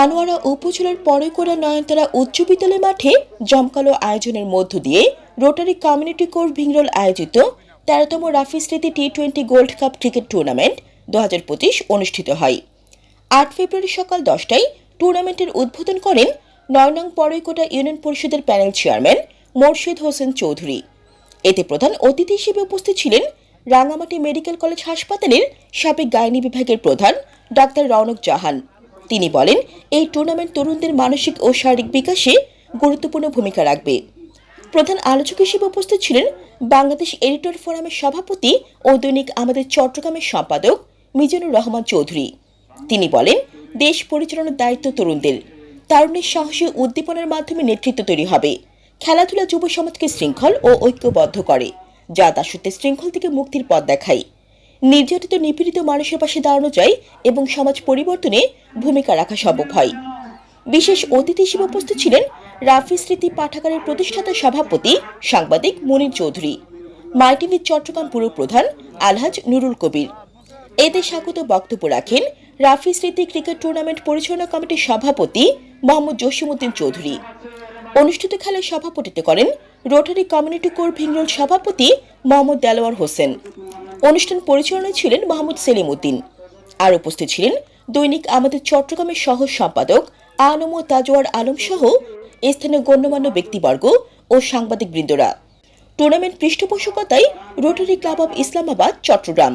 আনোয়ারা উপজেলার পরেকোড়া নয়নতারা উচ্চ বিদ্যালয় মাঠে জমকালো আয়োজনের মধ্য দিয়ে রোটারি কমিউনিটি কোর ভিংরোল আয়োজিত তেরোতম রাফি স্মৃতি T twenty gold cup cricket tournament দু হাজার পঁচিশ অনুষ্ঠিত হয়। আট ফেব্রুয়ারি সকাল দশটায় টুর্নামেন্টের উদ্বোধন করেন নয় নং পরৈকোটা ইউনিয়ন পরিষদের প্যানেল চেয়ারম্যান মোর্শেদ হোসেন চৌধুরী। এতে প্রধান অতিথি হিসেবে উপস্থিত ছিলেন রাঙামাটি মেডিকেল কলেজ হাসপাতালের সাবেক গাইনি বিভাগের প্রধান ডাক্তার রৌনক জাহান। তিনি বলেন এই টুর্নামেন্ট তরুণদের মানসিক ও শারীরিক বিকাশে গুরুত্বপূর্ণ ভূমিকা রাখবে। প্রধান আলোচক হিসেবে উপস্থিত ছিলেন বাংলাদেশ এডিটর ফোরামের সভাপতি ও দৈনিক আমাদের চট্টগ্রামের সম্পাদক মিজানুর রহমান চৌধুরী। তিনি বলেন, দেশ পরিচালনার দায়িত্ব তরুণদের। তারুণের সাহসী উদ্দীপনার মাধ্যমে নেতৃত্ব তৈরি হবে। খেলাধুলা যুব সমাজকে শৃঙ্খল ও ঐক্যবদ্ধ করে, যা দাসত্বের শৃঙ্খল থেকে মুক্তির পথ দেখায়। নির্যাতিত নিপীড়িত মানুষের পাশে দাঁড়ানো যায় এবং সমাজ পরিবর্তনে ভূমিকা রাখা সম্ভব হয়। বিশেষ অতিথি হিসেবে উপস্থিত ছিলেন রাফি স্মৃতি পাঠাগারের প্রতিষ্ঠাতা সভাপতি সাংবাদিক মনির চৌধুরী মাই টিভির চট্টগ্রাম পুর প্রধান আলহাজ নুরুল কবির। এতে স্বাগত বক্তব্য রাখেন রাফি স্মৃতি ক্রিকেট টুর্নামেন্ট পরিচালনা কমিটির সভাপতি মোহাম্মদ জসিমউদ্দিন চৌধুরী। অনুষ্ঠিত খেলায় সভাপতিত্ব করেন রোটারি কমিউনিটি কোর ভিংরোল সভাপতি মোহাম্মদ দেলোয়ার হোসেন। অনুষ্ঠান পরিচালনায় ছিলেন মোহাম্মদ সেলিম উদ্দিন। আর উপস্থিত ছিলেন দৈনিক আমাদের চট্টগ্রামের সহ সম্পাদক আলম ও তাজওয়ার আলম সহ স্থানীয় গণ্যমান্য ব্যক্তিবর্গ ও সাংবাদিক বৃন্দরা টুর্নামেন্ট পৃষ্ঠপোষকতায় Rotary Club of Islamabad, Chittagong.